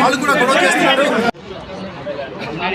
వాళ్ళు కూడా గొడవ చేస్తున్నారు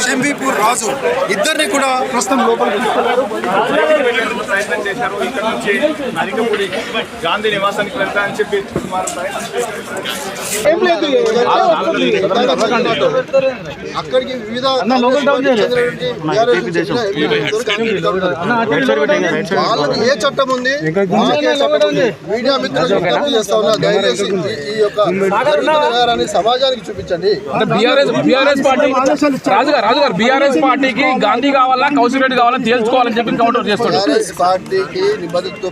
షంబీపూర్ రాజు ఇద్దరిని కూడా ప్రస్తుతం లోపల ప్రయత్నం చేశారు ఇక్కడ నుంచి అధికపూడి గాంధీ నివాసానికి చెప్పి సుమారు చేశారు. ఏం లేదు అక్కడికి వివిధ వాళ్ళకి ఏ చట్టం ఉంది. మీడియా మిత్రులు చేస్తా ఉన్నా దయచేసి ఈ- యొక్క సమాజానికి చూపించండి బీఆర్ఎస్ బీఆర్ఎస్ పార్టీ రాజుగారు రాజుగారు బీఆర్ఎస్ పార్టీకి గాంధీ కావాలా కౌశల్ రెడ్డి కావాలా తేల్చుకోవాలని చెప్పి కౌంటర్ చేస్తాడు పార్టీకి నిబద్ధతతో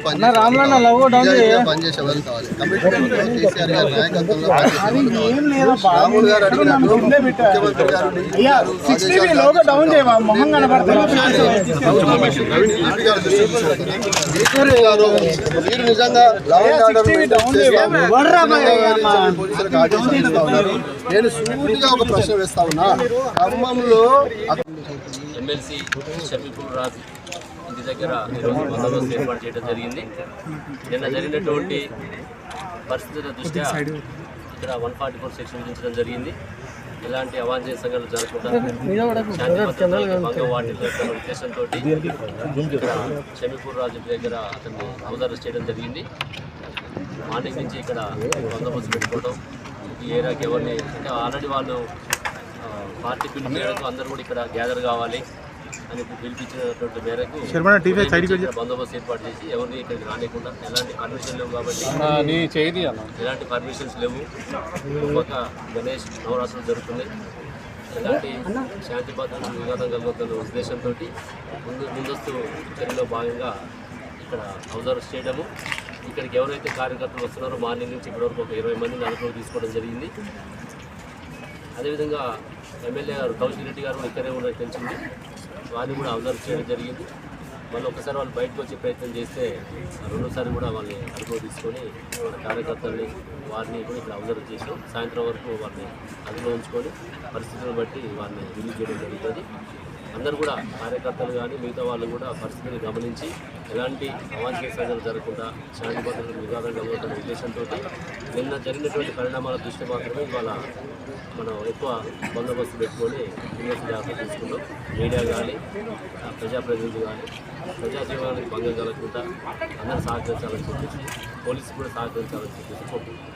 పనిచేసే వాళ్ళు కావాలి కమిట్మెంట్ కేసీఆర్ గారి నాయకత్వంలో పనిచేసే వాళ్ళు కావాలి. రాములు గారు అడిగినట్టు ముఖ్యమంత్రి గారు డీజీపీ మీరు నిజంగా ఉన్నారు. నేను సూటిగా ఒక ప్రశ్న వేస్తా ఉన్నా. ఖమ్మంలో ఎమ్మెల్సీ రాజు ఇంటి దగ్గర ఈరోజు బందోబస్తు ఏర్పాటు చేయడం జరిగింది. నిన్న జరిగినటువంటి పరిస్థితుల దృష్ట్యా ఇక్కడ వన్ ఫార్టీ ఫోర్ సెక్షన్ విధించడం జరిగింది. ఎలాంటి అవాంఛనీయ సంఘటనలు జరగకుండా ఉద్దేశంతో షమీపూర్ రాజు దగ్గర అతన్ని అరెస్ట్ చేయడం జరిగింది. మార్నింగ్ నుంచి ఇక్కడ బందోబస్తు పెట్టుకోవడం ఈ ఏరియాకి ఎవరిని అంటే ఆల్రెడీ వాళ్ళు పార్టీ పిలుపు మేరకు అందరూ కూడా ఇక్కడ గ్యాదర్ కావాలి. అని పిలిపించినటువంటి మేరకు బందోబస్తు ఏర్పాటు చేసి ఎవరిని ఇక్కడికి రానికుండా ఎలాంటి పర్మిషన్ లేవు కాబట్టి ఎలాంటి పర్మిషన్స్ లేవు. ఒక గణేష్ నవరాత్రులు జరుగుతున్నాయి. ఎలాంటి శాంతి భద్రతలు విఘాతం కలుగుతున్న ఉద్దేశంతో ముందు ముందస్తు చర్యలో భాగంగా ఇక్కడ అబ్జర్వ్ చేయడము ఇక్కడికి ఎవరైతే కార్యకర్తలు వస్తున్నారో మార్నింగ్ నుంచి ఇప్పటివరకు ఒక ఇరవై మందిని అదుపులోకి తీసుకోవడం జరిగింది. అదేవిధంగా ఎమ్మెల్యే గారు కౌశిక్ రెడ్డి గారు కూడా ఇక్కడే ఉన్నట్టు తెలిసింది. వారిని కూడా అబ్జర్వ్ చేయడం జరిగింది. మళ్ళీ ఒకసారి వాళ్ళు బయటకు వచ్చే ప్రయత్నం చేస్తే రెండోసారి కూడా వాళ్ళని అనుభవం తీసుకొని మన కార్యకర్తల్ని వారిని కూడా ఇక్కడ అబ్జర్వ్ చేసాం. సాయంత్రం వరకు వారిని అదుపులో ఉంచుకొని పరిస్థితులను బట్టి వారిని రిలీజ్ చేయడం జరుగుతుంది. అందరూ కూడా కార్యకర్తలు కానీ మిగతా వాళ్ళు కూడా పరిస్థితిని గమనించి ఎలాంటి అవాంఛనీయ సంఘటనలు జరగకుండా శాంతి భద్రతలు వివాదం కలుగుతున్న ఉద్దేశంతో నిన్న జరిగినటువంటి పరిణామాల దృష్టి మాత్రమే ఇవాళ మనం ఎక్కువ బందోబస్తు పెట్టుకొని ముందస్తు జాగ్రత్త తీసుకున్నాం. మీడియా కానీ ప్రజాప్రతినిధులు కానీ ప్రజా భంగం కలగకుండా అందరూ సహకరించాలని చెప్పేసి పోలీసు కూడా సహకరించాలని చెప్పేసి కోరుకుంటున్నాం.